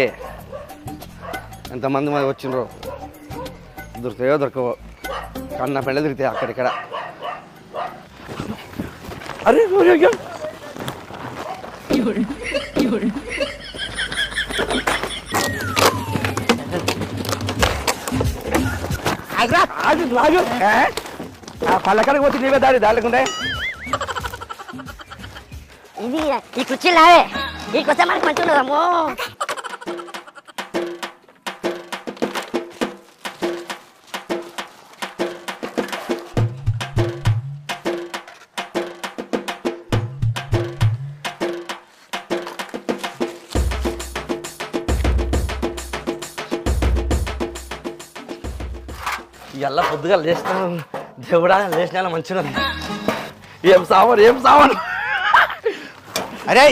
పెద్దకే ఎంతమంది మరి వచ్చిండ్రో? దొరుకుతాయో దొరకవో? కన్న పెళ్ళ దొరుకుతాయి అక్కడిక్కడ. అరే? ఆ పళ్ళకడకు వచ్చి నీవే దారి దాటుకుంటే ఇది ఈ కుర్చీలావే. ఈ కొత్త మనకి మంచుండదమ్మో ఇలా పొద్దుగా లేచినాను దేవుడా లేచిన మంచిగా ఏం సావను ఏం సావను అరే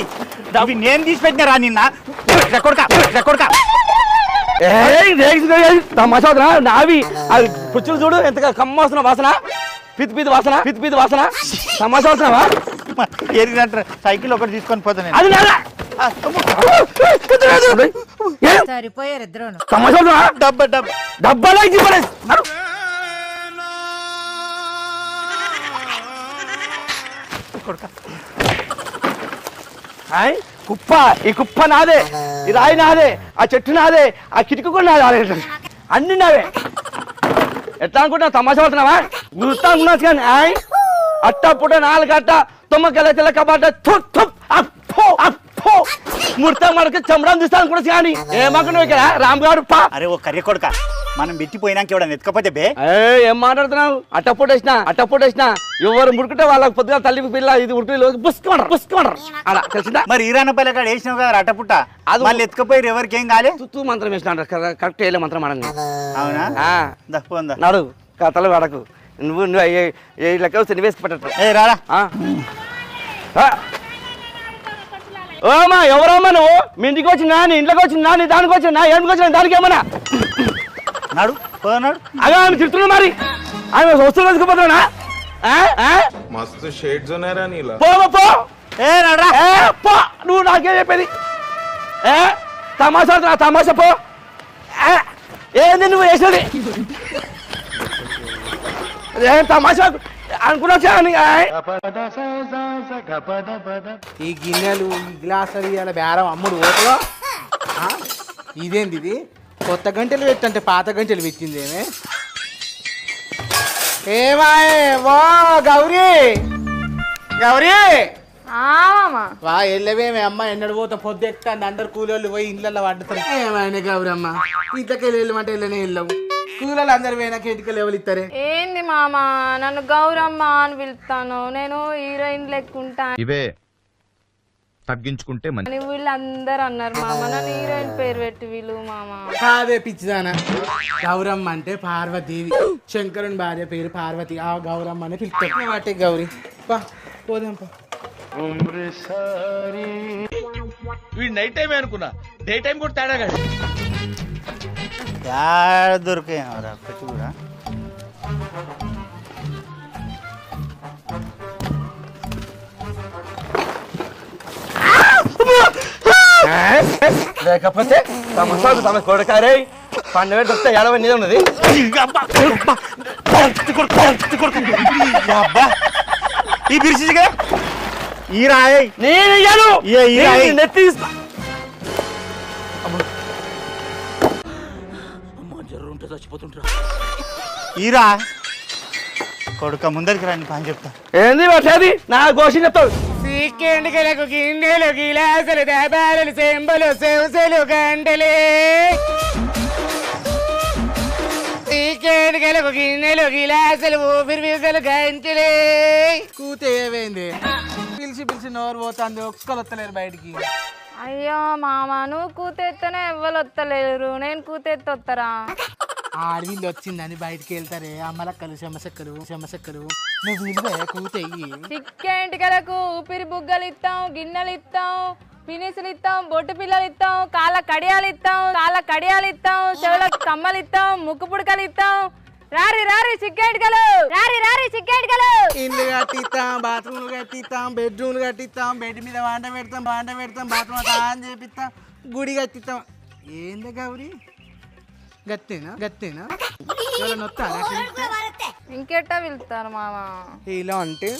అవి నేను తీసి పెట్టినారా నిన్న? కొడుక కొడుక. నావి. అది పుచ్చులు చూడు ఎంత కమ్మ వస్తున్న వాసన. పితి పితి వాసన పితి పితి వాసన. తమాషా వస్తున్నావా ఎరిగినట్టు సైకిల్ ఒకటి తీసుకొని పోతా నేను. అది? సరిపోయారు ఇద్దరును. తమాషా వస్తున్నావా? డబ్బా డబ్బా. కొడుక. ఇచ్చి కుప్ప ఈ కుప్ప నాదే ఈ రాయి నాదే ఆ చెట్టు నాదే ఆ కిటికీ కూడా నాదే అన్ని నావే. ఎట్లా అనుకుంటున్నా తమాషా పడుతున్నావా? గుర్తా అనుకున్నావు కానీ ఆయ్ అట్ట పుట్ట నాలుగు అట్ట తొమ్మకెళ్ళ తెల్ల కబాట థుప్ థుప్ అప్పో అప్పో. ముడత మడక చమడం తీస్తాను కూడా కానీ. ఏమనుకున్నావు ఇక్కడ? రామ్ గారు పా. అరే ఓ కర్రీ కొడుక. మనం పెట్టిపోయినాక ఎవడన్నా ఎత్తుకపోతే బే? ఏయ్, ఏం మాట్లాడుతున్నావు? అట్టప్పుడేసిన అట్టప్పుడేసిన ఎవరు ముడుకుంటే వాళ్ళకి పొద్దుగా తల్లి పిల్ల ఇది ఉడికి పుష్కమంటారు పుష్కమంటారు అలా తెలిసిందా? మరి ఈరాన పల్లె కాడ వేసినావు కదా అట్టపుట్ట? అది- మళ్ళీ ఎత్తుకపోయి ఎవరికి ఏం కాలే? తుత్తు మంత్రం వేసిన కరెక్ట్ వేయలే మంత్రం అడంగా అవునా? ఆ, దా పోందా నడు కథలు పడకు నువ్వు నువ్వు ఏ- లెక్క వస్తే వేసి పెట్టట్టు. ఏ రారా. ఓమా ఎవరమ్మా నువ్వు? మీ ఇంటికి వచ్చినా నీ ఇంట్లోకి వచ్చినా నీ దానికి వచ్చినా ఏమికి వచ్చినా దానికి ఏమన్నా? నాడు పోనాడు అదే ఆమె తిడుతున్నా మరి. ఆమె వస్తువులు తీసుకుపోతున్నా మస్తు షేడ్స్ ఉన్నారా నీలా. పో పో ఏ నడరా. ఏ పో. నువ్వు నాకేం చెప్పేది? ఏ? తమాషా నా తమాషా పో. ఏంది నువ్వు వేసేది ఏం తమాషా అనుకున్నా చేయని, ఈ గిన్నెలు ఈ గ్లాసులు ఇలా బేరం అమ్ముడు ఓటలో? ఇదేంది ఇది? కొత్త గంటలు పెట్టంటే పాత గంటలు పెట్టిందేమే ఏమాయే వా గౌరీ! గౌరీ! ఆమా వా వెళ్ళవేమే అమ్మ ఎన్నడు పోతా పొద్దు ఎక్కుతాంది అందరు కూలోళ్ళు పోయి ఇళ్ళల్లో వండుతారు. ఏమైనా గౌరీ అమ్మ ఇంట్లోకెళ్ళి వెళ్ళమంటే వెళ్ళనే వెళ్ళవు. కూలోళ్ళు అందరు పోయినాక ఇంటికి ఎవరు ఇస్తారే? ఏంది మామ? నన్ను గౌరమ్మ అని పిలుస్తాను? నేను హీరోయిన్ లెక్కుంటా. ఇవే తగ్గించుకుంటే మంచి అని వీళ్ళందరూ అన్నారు మామ నన్ను హీరోయిన్ పేరు పెట్టి వీళ్ళు మామ. కాదే పిచ్చిదానా? గౌరమ్మ అంటే పార్వతీవి శంకరుని భార్య పేరు పార్వతి. ఆ గౌరమ్మ అని పిలుస్తారు. వాటే గౌరీ. పా పోదాం పా. వీడు నైట్ టైమే అనుకున్నా? డే టైం కూడా తేడా కాదు. దొరికాయి. కూడా లేకపోతే తమసా తమ కొడకారే. పండుగ దొరికితే ఎడవ నీదే ఉన్నది. అబ్బా ఈ బిరిసిగా ఈ రాయ్. నేను ఇయ్యను. ఏ, ఈ రాయి. నేను నెత్తి తీస్తా. ఈరా కొడుక ముందరికి రండి పని చెప్తా. ఏంది వచ్చేది నా గోషి చెప్తావు. సీకెండుకలకు గిన్నెలు గిలాసులు దాబాలు సెంబలు సెవసలు గంటలే. సీకెండుకలకు గిన్నెలు గిలాసులు ఊపిరి వీసలు గంటలే కూతే ఏమైంది? పిలిచి పిలిచి నోరు పోతుంది ఒక్కరు వస్తలేరు బయటికి. అయ్యో మామ నువ్వు కూతెత్తనే ఎవ్వరు వత్తలేరు నేను కూతెత్తి వస్తారా ఆడవిల్లు వచ్చిందని బయటికి వెళ్తారే అమ్మలక్కలు చెమసక్కలు చెమసక్కలు నువ్వు నిలువే కూతయ్యి చిక్కేంటికలకు ఊపిరి బుగ్గలు ఇస్తాం గిన్నెలు ఇస్తాం పినిసులు ఇస్తాం బొట్టు పిల్లలు ఇస్తాం కాళ్ళ కడియాలు ఇస్తాం కాళ్ళ కడియాలు ఇస్తాం చెవులకు కమ్మలు ఇస్తాం ముక్కు పుడకలు ఇస్తాం రారి రారి చిక్కేంటికలు! రారి రారి చిక్కేంటికలు! ఇల్లు కట్టిస్తాం బాత్రూమ్లు కట్టిస్తాం బెడ్రూమ్లు కట్టిస్తాం బెడ్ మీద వంట పెడతాం వంట పెడతాం బాత్రూమ్ తాన్ చేపిస్తాం గుడి కట్టిస్తాం ఏంది గౌరీ? గత్తేనా? గత్తేనా? ఎవరైనా వస్తారా? ఇంకెట్టా వెళ్తారు మామ ఇలా అంటే?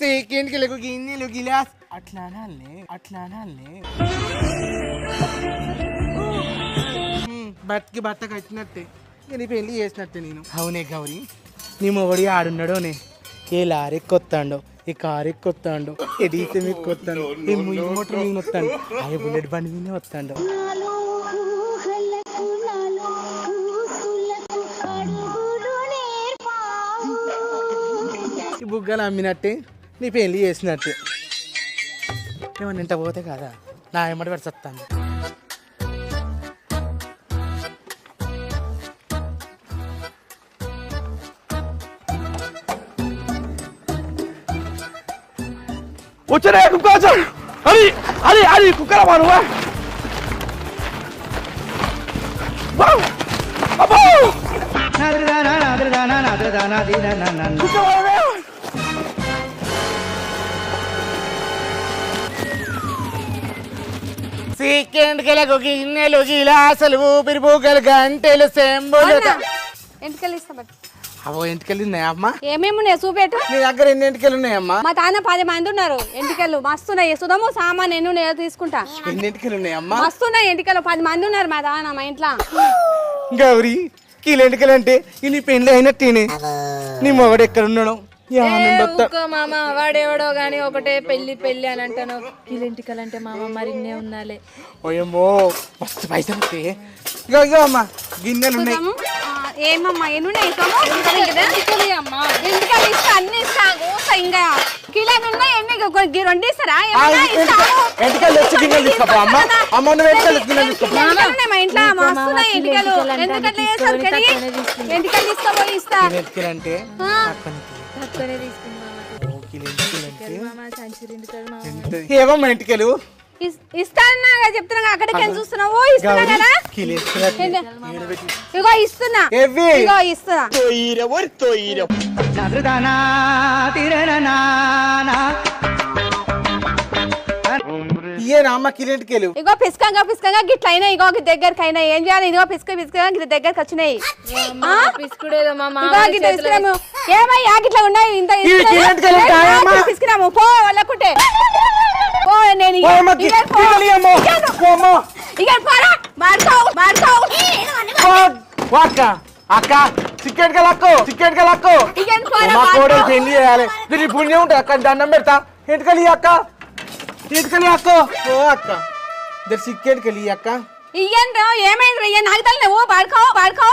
సెకండ్కి లేకు గిన్నెలు గిలాస్. అట్లా అనాలే అట్లా అనాలే బతికి బట్ట కట్టినట్టే. ఇక నీ పెళ్ళి చేసినట్టే నేను. అవునే గౌరీ నీ మొగడి ఆడున్నాడోనే ఏ లారీ కొత్తాండో ఈ కారు ఎక్కొత్తాండో ఏ డీసీ మీద కొత్తాడు ఈ ముయ్యి మోటార్ మీద వస్తాడు ఆ బుల్లెట్ బండి మీద వస్తాడు ఈ బుగ్గలు అమ్మినట్టే నీ పెళ్ళి చేసినట్టే. ఏమన్నా ఇంట పోతే కదా? నా ఎమ్మడి పడి సత్తాను. వచ్చాడే కుక్క వచ్చాడు అది అది అది కుక్కరా మా నువ్వా. వావ్! అబ్బో! కుక్క వాడవే! సెకండ్ కెలకు గిన్నెలు గిలాసులు ఊపిరి బుగ్గలు గంటెలు సెంబులు ఎంటికలు ఇస్తా బట్ అవో ఎంటికలు ఉన్నాయా అమ్మా? ఏమేమి ఉన్నాయి చూపెట్టు. నీ దగ్గర ఎన్ని ఎంటికలు ఉన్నాయమ్మా? మా తాన పది మంది ఉన్నారు. ఎంటికలు మస్తున్నాయి సుధము సామాన్ ఎన్ని ఉన్నాయో తీసుకుంటా. ఎన్ని ఎంటికలు ఉన్నాయమ్మా? మస్తున్నాయి ఎంటికలు. పది మంది ఉన్నారు మా తాన మా ఇంట్లో. గౌరీ కీలు ఎంటికలు అంటే ఈ నీ పెళ్ళి అయినట్టేనే నీ మొగడు ఎక్కడ ఉన్నాడు? మామ వాడెవడో గాని ఒకటే పెళ్ళి పెళ్ళి అని అంటాను. కిలింటికలంటే మామ మరిన్నే ఉన్నాలే ఓయమ్మో మస్తు పైసలు వస్తే ఇగో ఇగో అమ్మా గిన్నెలు ఉన్నాయి ఏమమ్మా ఎన్ని ఉన్నాయి సుధము? అమ్మా ఎంటికలు ఇస్తా అన్ని ఇంకా ఉన్నాయి ఎంటికలు గిన్నెలు తీసుకోపో అమ్మ. అమ్మ నువ్వు ఎంటికలు గిన్నెలు తీసుకోపో ఎంటికలు ఉన్నాయి మా ఇంట్లో మస్తున్నాయి ఎంటికలు ఎందుకంటే వేస్తారు కడిగి ఎంటికలు తీసుకోపోయి ఇస్తా కిలో ఎంటికలు అంటే ఇస్తానా చెప్తున్నా అక్కడికి చూస్తున్నావు ఇస్తున్నా కదా? ఇగో ఇస్తున్నా. ఇగో ఇస్తున్నా. ఇగో పిసుకంగా పిసుకంగా గిట్ల అయినాయి. ఇగో దగ్గరికి అయినాయి. ఏం చేయాలి? ఇదిగో పిసుక పిసుకంగా గిట్ దగ్గరికి వచ్చినాయి. ఆ? పిసుకుడేదో మా మామ ఇగో గిట్ల ఇస్తున్నాము ఏమయ్యా? గిట్ల ఉన్నాయి. ఇంత. పిసుకున్నాము పో వాళ్ళకుంటే పో నేను ఓ అమ్మ గి- ఇయ్యను, పో. గిన్నెలు ఇయ్యమ్మో. ఇయ్యను. ఓ అమ్మో. ఇయ్యను, పోరా. మాడుకోవు, మాడుకోవు. ఓ, ఓ అక్క అక్క చికెన్ కలక్కు చికెన్ కలక్కు మా కోడలు. పెళ్ళి చేయాలి దీని పుణ్యం ఉంటుంది అక్క దండం పెడతా ఎంటకలి అక్క ఎంటకలి అక్క ఓ అక్క ఇద్దరు చికెన్ కలి అక్క ఇయ్యను రా, ఏమైంది రా, ఇయ్యను, నాకు తల్లి ఓ పాడుకో పాడుకో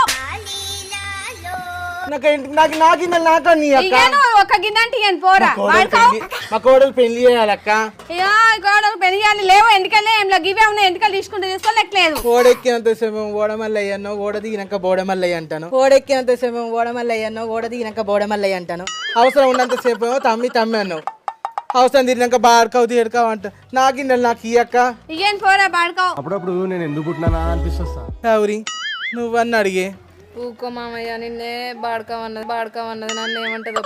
నాకు ఇంటి నాకు నాకు ఇంత నాకు నీ అక్క. ఇయ్యను ఒక గిన్నె అంటే ఇయ్యను పోరా. కోడలు పెళ్ళి మా కోడలు పెళ్ళి చేయాలి అక్క. అయ్యో గోడలు పెరిగాలి లేవు గివే ఉన్నాయి ఎంటికలు తీసుకుంటే తీసుకోలేట్లేదు? ఓడెక్కినంత సమయం ఓడమల్లయ్య అన్నో ఓడ దిగినాక బోడమల్లయ్య అంటాను. ఓడెక్కినంత సమయం ఓడమల్లయ్య అన్నో ఓడ దిగినాక బోడమల్లయ్య అంటాను. అవసరం ఉన్నంత సేపు తమ్మి తమ్మి అన్నావు అవసరం తిరిగినాక బాడుకావు తీడుకావు అంట. నాకు ఇండలు నాకు అక్క. ఇయ్యను పోరా పాడుకో అప్పుడప్పుడు నేను ఎందుకు అనిపిస్తా నువ్వన్న అడిగే. ఊకో మామయ్య నిన్నే బాడకమన్నది బాడకమన్నది నన్ను ఏమంటదో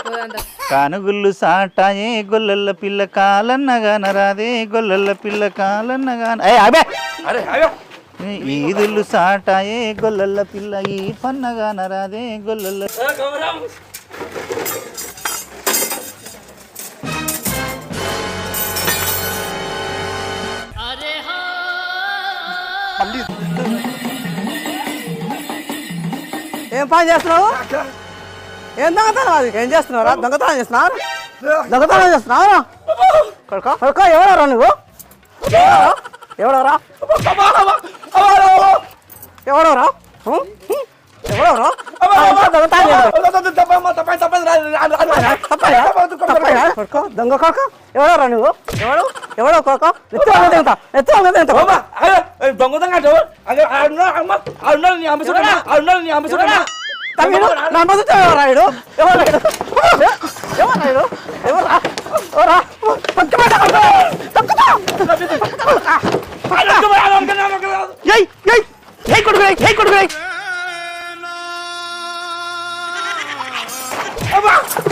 కానుగుళ్ళు సాటాయే గొల్లల పిల్ల కాలన్నగాన రాదే గొల్లల పిల్ల కాలన్నగాన ఏ అబే! అరే అయ్యో ఈదుళ్ళు సాటాయే గొల్లల పిల్ల ఈ పన్నగాన రాదే గొల్లల ఏం పని చేస్తున్నావు? ఏం దొంగతనం అది? ఏం చేస్తున్నావురా? దొంగతనం చేస్తున్నావు? దొంగతనం చేస్తున్నావు? కొడుక కొడుక ఎవడరా నువ్వు? ఎవడరా? ఎవడరా? కొడుక దొంగ కొడుక ఎవడరా నువ్వు ఎవడు ఎవడో కొడుక నెత్తి వంగ తింటా నెత్తి వంగ తింటా దొంగతనం కాదు అన్నాడు నీ ఎవరా కొడుకు కొడుకు ఏయ్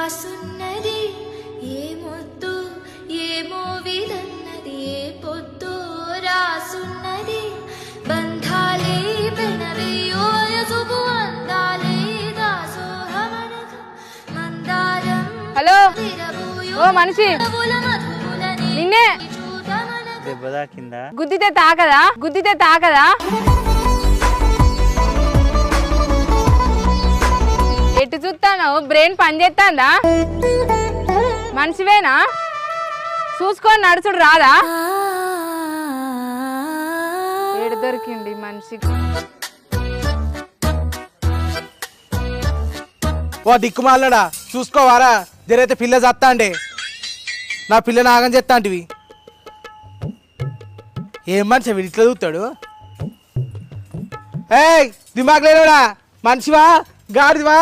రాసున్నది ఏ మొద్దు ఏ మోవిదన్నది ఏ పొద్దు రాసున్నది బంధాలే పెనవేయో యసుగు అందాలే దాసోహమనదు. మందారం హలో ఓ మనిషి. నిన్నే. దెబ్బ తాకిందా? గుద్దితే తాకదా? గుద్దితే తాకదా? చూస్తాను? బ్రెయిన్ పనిచేస్తాందా మనిషివేనా? చూసుకొని నడుచుడు రాదా? ఏడు దొరికింది మనిషి ఓ దిక్కుమాలడా చూసుకోవారా? జరైతే పిల్ల చత్తాండే నా పిల్ల నాగం చెత్తాంటివి. ఏం మనిషి వీడు ఇట్లా చూస్తాడు ఏయ్ దిమాగ్ లేడా మనిషివా? గాడిదివా?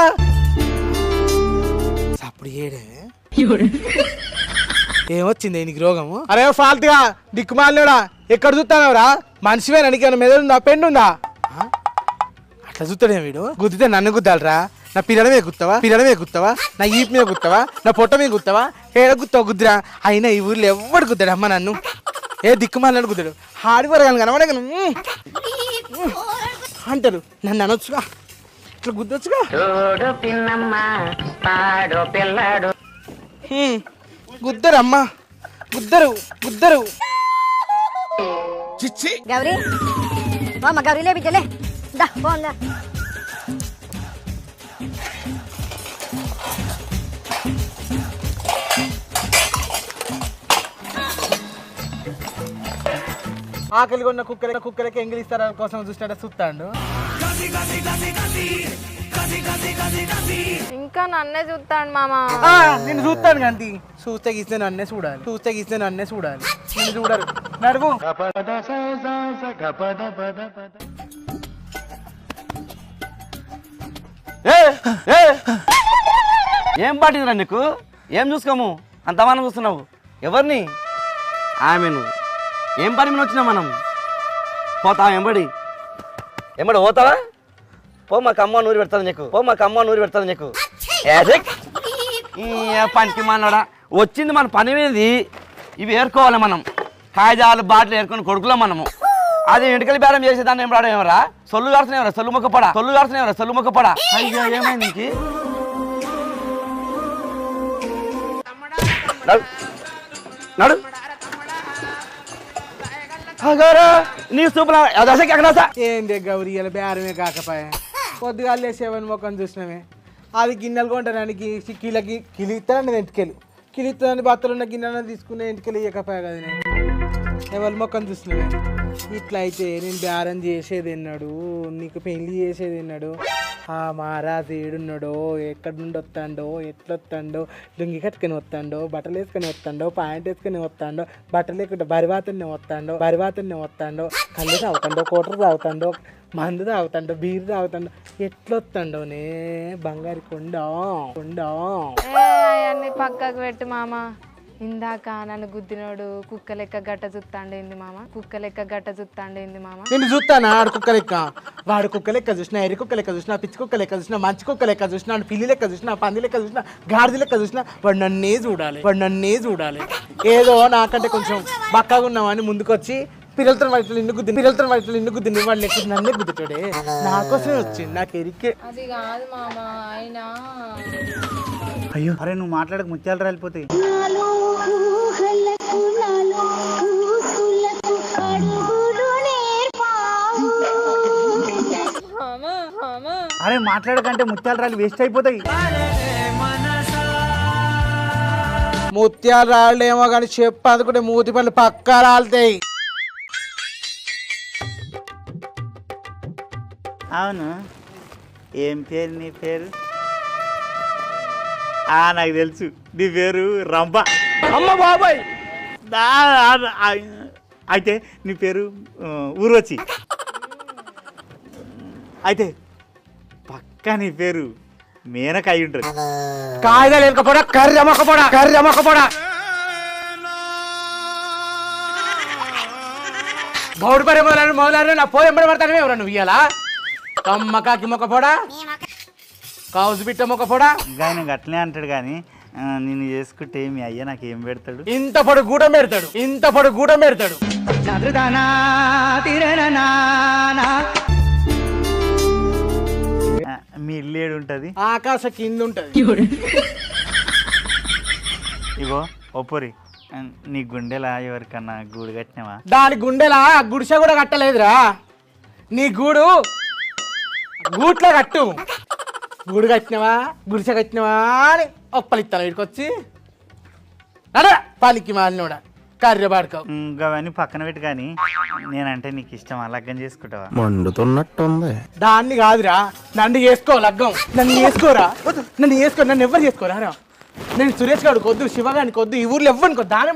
ఏమొచ్చింది నీకు రోగము? అరే ఫాల్తుగా దిక్కుమాలినోడా ఎక్కడ చూస్తానవరా? మనిషివేనా నీకు ఏమైనా మెదడు ఉందా? పెండు ఉందా ఆ? అట్లా చూస్తాడే వీడు? గుద్దితే నన్ను గుద్దాలరా. నా పిల్లల మీద గుత్తావా? పిల్లల మీద గుత్తావా? నా ఈపు మీద గుత్తావా? నా పొట్ట మీద గుత్తావా? ఏడ గుత్తావు గుద్దురా? అయినా ఈ ఊర్లో ఎవడు గుద్దాడు అమ్మ నన్ను. ఏ దిక్కుమాలను గుద్దాడు. హాడివరగాను కనబడే అంటారు నన్ను అనొచ్చుగా. ఇట్లా గుద్దొచ్చుగా. గుద్దరు అమ్మ గుద్దరు గుద్దరు. గౌరీ అమ్మ గౌరీ లేపించలే దా పోందా ఆకలి కొన్న కుక్కల కుక్కలకి ఎంగిలి ఇస్తారా కోసం చూస్తాడా చూస్తాడు. ఇంకా నన్నే చూస్తాడు మామ. ఆ, నిన్ను చూస్తాను గంతి చూస్తే గీస్తే నన్నే చూడాలి. చూస్తే గీస్తే నన్నే చూడాలి. నిన్ను చూడరు. నడువు ఏ ఏ. ఏం పాటిందిరా నీకు? ఏం చూసుకోము? అంతమానం చూస్తున్నావు. ఎవరిని? ఆమెను. ఏం పని మీద వచ్చినాం మనం? పోతాం ఎంబడి? ఎంబడి పోతావా? పో మాకు అమ్మ నూరి పెడతాను నీకు. పో మాకు అమ్మ నూరి పెడతాను నీకు. పనికి మనడా. వచ్చింది మన పని మీది ఇవి ఏరుకోవాలి మనం. కాగితాలు బాటిల్ ఏరుకొని కొడుకులో మనము. అది ఎంటికలు బేరం చేసేదాన్ని ఏం రావడం ఏమరా? సొల్లు కాడుతున్నాయి సొల్లు మొక్క పడా. సొల్లు కాడుతున్నాయి సొల్లు మొక్క పడా. అయ్యో ఏమైంది నీకు? నడు. నడు. అగారా నీ సూపర్ ఏంది గౌరీ బేరమే కాకపాయే? కొద్దిగా లేసేవని ముఖం చూసినామే. అది గిన్నెలు కొంటానికి కిలకి కిలి ఇంటికెళ్ళి ఎంటికెళ్ళి బత్తలు ఉన్న గిన్నెలను తీసుకునే ఇంటికెళ్ళి ఇవ్వకపోయా కదా నేను. ఎవరి ముఖం చూసినామే ఇట్లా అయితే నేను బేరం చేసేది ఎన్నాడు? నీకు పెళ్ళి చేసేది ఎన్నాడు? ఆ మహారాజు ఏడున్నాడో? ఎక్కడి నుండి వస్తాడో? ఎట్లా వస్తాడో లుంగి కట్టుకొని వస్తాడో? బట్టలు వేసుకొని వస్తాడో? ప్యాంట్ వేసుకొని వస్తాడో? బట్టలు లేకుండా బరివాతనే వస్తాడో? బరివాతనే వస్తాడో? కళ్ళు తాగుతాడో? కోటరు తాగుతాడో? మందు తాగుతాడో? బీరు తాగుతాడో? ఎట్లా వస్తాడోనే బంగారు కొండ? కొండ? పక్కకు పెట్టు మామ. ఇందాక నన్ను గుద్దినోడు కుక్క లెక్క గట్ట చూస్తాండేంది మామ? కుక్క లెక్క గట్ట చూస్తాండేంది మామ? నేను చూస్తానా ఆడు కుక్క లెక్క. వాడు కుక్క లెక్క చూసినా ఎరి కుక్క లెక్క చూసినా పిచ్చి కుక్క లెక్క చూసినా మంచి కుక్క లెక్క చూసినా పిల్లి లెక్క చూసినా పంది లెక్క చూసినా గాడిద లెక్క చూసినా వాడు నన్నే చూడాలి వాడు నన్నే చూడాలి. ఏదో నాకంటే కొంచెం బక్కగా ఉన్నామని ముందుకొచ్చి పిల్లలతో వాటి ఇల్లు గుద్ది పిల్లలతో వాటి ఇల్లు గుద్ది వాడు లెక్క నన్నే గుద్దుతాడే? నా కోసమే వచ్చింది నాకు ఎరికే. అది కాదు మామ అయినా అయ్యో. అరే నువ్వు మాట్లాడక ముత్యాలు రాలిపోతాయి. అరే మాట్లాడకంటే ముత్యాలు రాలి వేస్ట్ అయిపోతాయి. ముత్యాలు రాళ్ళేమో కానీ చెప్పు అందుకుంటే మూతి పనులు పక్కా రాలుతాయి. అవును. ఏం పేరు నీ పేరు? ఆ నాకు తెలుసు. నీ పేరు రంభ. అమ్మ బాబాయ్! అయితే నీ పేరు ఊర్వశి. అయితే పక్క నీ పేరు మేనక అయి ఉంటుంది కాయిదాలు వెనకపోడా కర్రీ అమ్మకపోడా కర్రీ అమ్మకపోడా. గౌడు పరే మొదలు మొదలు నా పోయి ఎంబడి పడతానే ఎవరు నువ్వు ఇయ్యాలా? కమ్మకాకి మొక్కపోడా కౌసు బిట్ట మొక్కపోడా ఆయన గట్లనే అంటాడు కానీ ఆ, నిన్ను చేసుకుంటే మీ అయ్య నాకు ఏం పెడతాడు? ఇంత పొడు గూడెం పెడతాడు ఇంత పొడు గూడెం పెడతాడు ఆ, మీ ఇల్లు ఏడు ఉంటుంది? ఆకాశ కింద ఉంటది. ఇగో ఒప్పురి. నీ గుండెలా ఎవరికన్నా గూడు కట్టినావా? దాని గుండెలా? గుడిసె కూడా కట్టలేదురా. నీ గూడు గూట్లో కట్టు. గూడు కట్టినవా? గుడిసె కట్టినవా అని ఒప్పలిస్తాను వీడికి వచ్చి అదే పాలికి మాలినోడా కర్రె పాడుకోవు ఇంకా అవన్నీ పక్కన పెట్టి కానీ నేనంటే నీకు ఇష్టం లగ్గం చేసుకుంటావా? మండుతున్నట్టుంది. దాన్ని కాదురా నన్ను చేసుకో లగ్గం. నన్ను చేసుకోరా? నన్ను చేసుకో నన్ను ఎవరు చేసుకోరా? రా. నేను సురేష్ గారు కొద్దు శివగాని కొద్దు ఈ ఊర్లో ఎవ్వని కొద్దు దాని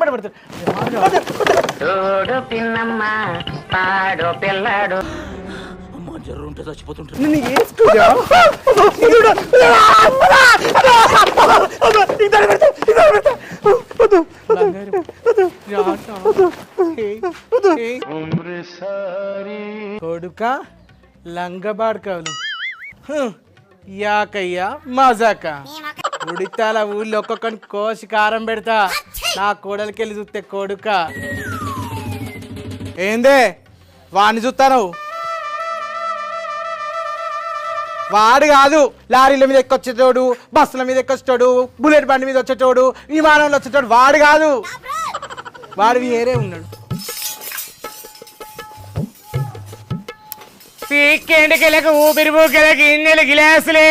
పడి పడతారు నిన్ను చేసుకోరా కొడుక లంగబాడుకోవాలి. యాకయ్య మజాక. ఉడితాల ఊళ్ళో ఒక్కొక్కని కోసి కారం పెడతా. నా కోడలికెళ్ళి చూస్తే కొడుక. ఏందే వాడిని చూస్తాను వాడు కాదు. లారీల మీద ఎక్కొచ్చేటోడు బస్సుల మీద ఎక్కొచ్చేటోడు బుల్లెట్ బండి మీద వచ్చేటోడు విమానంలో వచ్చేటోడు వాడు కాదు. వాడు వేరే ఉన్నాడు. పీక్కేంటికెళ్ళక ఊపిరి పూకెలకు ఇన్నెలు గిలాసులే.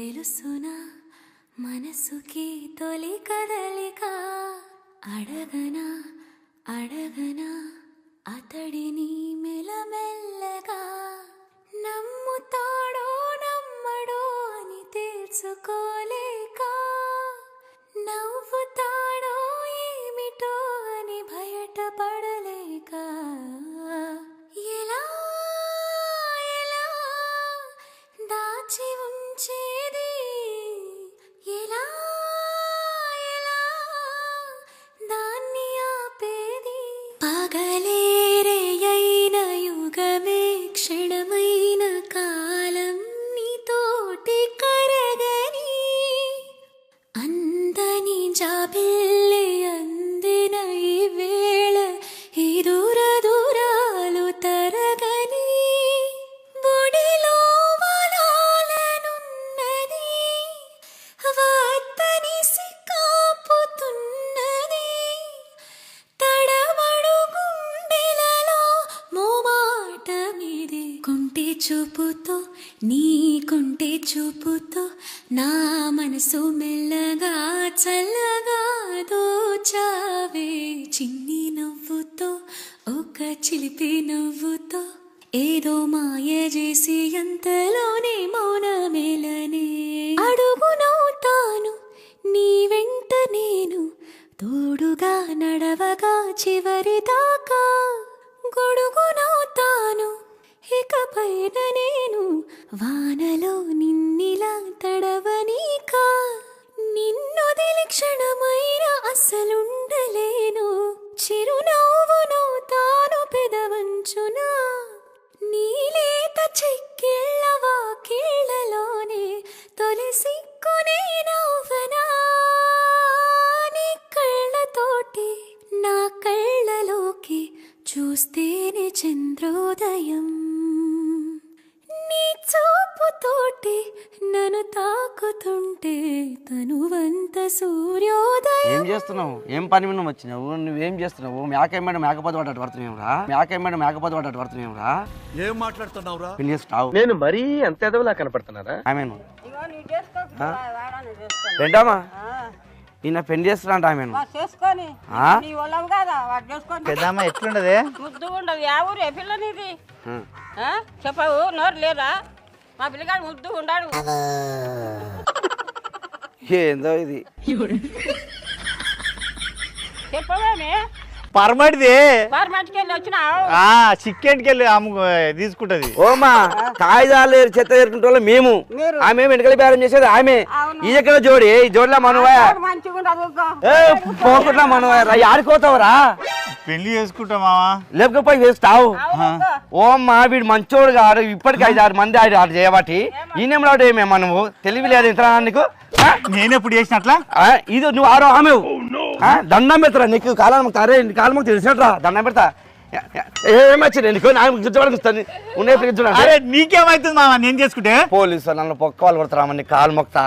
తెలుసునా మనసుకి తొలి కదలిక? అడగనా అడగనా అతడిని 给你 చూపుతో నా మనసు మెల్లగా చల్లగా దోచావే. చిన్ని నవ్వుతో ఒక చిలిపి నవ్వుతో ఏదో మాయ చేసి అంతలోనే మౌనమేలనే. అడుగునవుతాను నీ వెంట నేను. తోడుగా నడవగా చివరి దాకా గొడుగునవుతాను ఇకపైన నేను వానలో నిన్నిలా తడవనీకా. నిన్నొదిలి క్షణమైన అసలుండలేను. చిరునవ్వు తాను పెదవంచునా. నీలేత చెక్కిళ్ళ కీళ్ళలోనే తొలిసి తనువంత సూర్యోదయం. ఏం చేస్తున్నావు? ఏం పని మీద నువ్వు వచ్చినావు? నువ్వేం చేస్తున్నావు? మేకేమేడ మేకపోతే పడ్డట్టు పడుతున్నావు రా మేకేమేడ మేకపోతే పడ్డట్టు పడుతున్నావు రా ఏం మాట్లాడుతున్నావురా? పెళ్ళి చేస్తావు నేను మరీ అంత ఎదవలా కనపడుతున్నారా ఆమె ఏంటమ్మా ఈయన పెళ్ళి చేస్తున్నా అంట ఆమె వాడు పెద్దమ్మ ఎట్లుండదే? ముద్దుగా ఉండదు. యా ఊరు ఏ పిల్ల నీది? చెప్పవు నోరు లేరా మా పిల్లగాడు ముద్దుగా ఉండాడు. ఏందో ఇది. చెప్పవేమే? పరమటిది. చిక్కెట్కి వెళ్ళి తీసుకుంటది. ఓమా కాగితాలు చెత్త ఏరుకుంటే వాళ్ళు మేము ఆమె వెనకల బేరం చేసేది ఆమె. ఇది ఎక్కడ జోడి ఈ జోడిలో మనవా మంచిగా ఉండదు ఊరుకో. ఏ పోకుండా మనవా ఆడుకోతావరా పెళ్ళి చేసుకుంటా మావా? లేకపోయి వేస్తావు. ఓమ్మా వీడు మంచోడు కాడు. ఇప్పటికి ఐదు ఆరు మంది ఆడు ఆడు చేయబట్టి. ఈయనేమిలాడు ఏమే మనము తెలివి లేదు ఇంత నీకు? నేను ఎప్పుడు చేసినట్లా? ఆ, ఇది నువ్వు ఆరో ఆమె దండం పెడతారా? నీకు కాలం అరే కాలం తెలిసినట్రా? దండం పెడతా. ఏమొచ్చింది నీకు నాకు గుర్తుపడి వస్తుంది. ఉండే అరే నీకేమైతుంది మావా నేను చేసుకుంటే? పోలీసు నన్ను పొక్క వాళ్ళు కొడతారా నీ కాలు మొక్తా?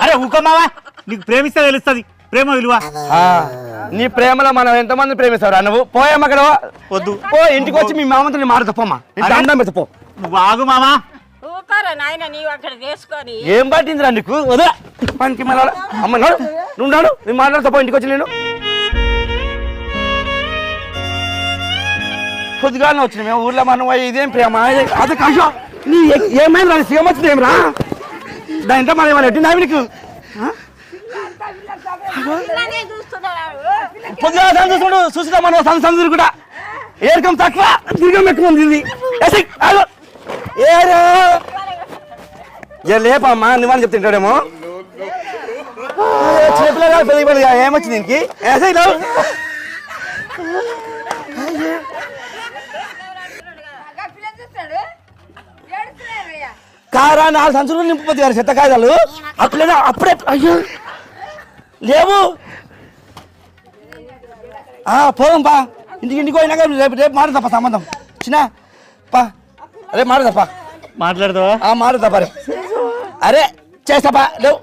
అరే ఊకో మావా నీకు ప్రేమిస్తే తెలుస్తుంది. ప్రేమ విలువ. ఆ, నీ ప్రేమలో మనం ఎంతమంది ప్రేమిస్తావురా? నువ్వు పోయమ్మ అక్కడ. వద్దు. పో ఇంటికి వచ్చి మీ మామతో నీ మాట తప్పమ్మా నీ అరే. దండం పెడతా పో. నువ్వు ఆగు మావా ఊరుకోరా నాయన నీవు అక్కడ చేసుకొని ఏం పట్టిందిరా నీకు? వదా పనికి మళ్ళా అమ్మ నాడు. నువ్వు నాడు. నేను మాట్లాడతా పో ఇంటికి వచ్చి నేను. పొద్దుగానే వచ్చిన మేము ఊర్లో మనం ఇదేం ప్రేమ? అది కాశో. నీ ఏమైనా సీఎం వచ్చింది ఏం రా దాంట్లో మనం ఏమైనా ఎట్టిందా నీకు? పొద్దుగా సందు చూడు చూసినా మనం సందు సందు తిరుగుడా? ఏరకం తక్కువ దీర్ఘం ఎక్కువ ఉంది. ఏరు? ఏ లేపమ్మా నువ్వని చెప్తుంటాడేమో చెప్పలేదా పెళ్ళి ఏమొచ్చింది దీనికి? ఏసై కారా నాలుగు సంచులు నింపుపోతే గారు చెత్త కాయలు అట్లనే అప్పుడే అయ్యో. లేవు. ఆ, పోదాం పా. ఇంటికి ఇంటికి పోయినాక రేపు రేపు తప్ప సంబంధం. చిన్న పా. రేపు మారుతాపా మాట్లాడతావా? ఆ రే. అరే చేస్తాపా. లేవు.